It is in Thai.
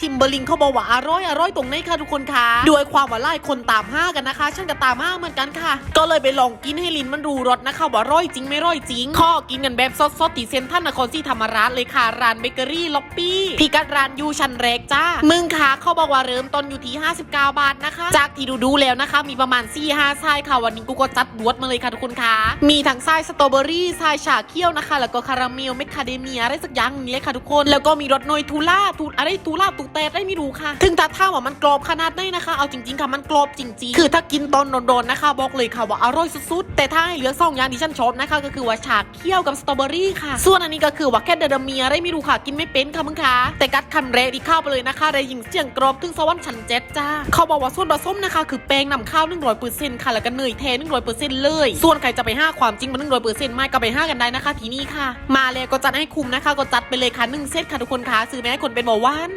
ทิมเบอร์ลิงเขาบอกว่าอร่อยอร่อยตรงไหนคะทุกคนคะด้วยความว่าไล่คนตามห้ากันนะคะฉันก็ตามห้าเหมือนกันค่ะ ก็เลยไปลองกินให้ลินมันดูรสนะคะว่าร่อยจริงไม่ร่อยจริง ข้อกินกันแบบสดๆที่เซนทรัลนครศรีธรรมราชเลยค่ะร้านเบเกอรี่ล็อปปี้พิกัดร้านยูชันแรกจ้ามึงค่ะเขาบอกว่าเริ่มต้นอยู่ที่ 59 บาทนะคะ จากที่ดูดูๆแล้วนะคะ มีประมาณ4 5ไส้ค่ะวันนี้กูก็จัดบวดมาเลยค่ะทุกคนค่ะมีทั้งไส้สตรอเบอรี่ไส้ชาเคี่ยวนะคะ แล้วก็คาราเมลเมคคาเดเมียอะไรสักอย่างนี้เลยค่ะทุกคน แล้วก็มีรสนยทูล่าทูอะไรทูล่าตูเตดได้ไม่รู้ค่ะ ถึงตาท่าว่ามันกรอบขนาดไหนนะคะ เอาจริงๆค่ะมันกรอบจริงๆ คือถ้ากินตอนโดนๆนะคะ บอกเลยค่ะว่าอร่อยสุดๆ แต่ถ้าให้เลือกสองอย่างที่ฉันชอบนะคะ ก็คือว่าชาเคี่ยวกับสตรอเบอรี่ค่ะ ส่วนอันนี้ก็คือว่าแค่เดอะเมียอะไรไม่รู้ค่ะ กินไม่เป็นค่ะมึงคะ แต่กัดคันแรกที่เข้าไปเลยนะคะ ได้ยิงเสียงกรอบถึงสวรรค์ชั้นเจ็ดจ้า เขาบอกว่าส่วนผสมนะคะ คือแป้งนำข้าว100%ค่ะ แล้วก็เนยแท้100%เลย ส่วนใครจะไปห้าความจริงมัน100%ไม่ก็ไปห้ากันได้นะคะทีนี้ค่ะ มาแล้วก็จัดให้คุ้มนะคะ ก็จัดไปเลยค่ะหนึ่งเซตค่ะทุกคนคะซื้อแม้ให้คนเป็นเบาหวาน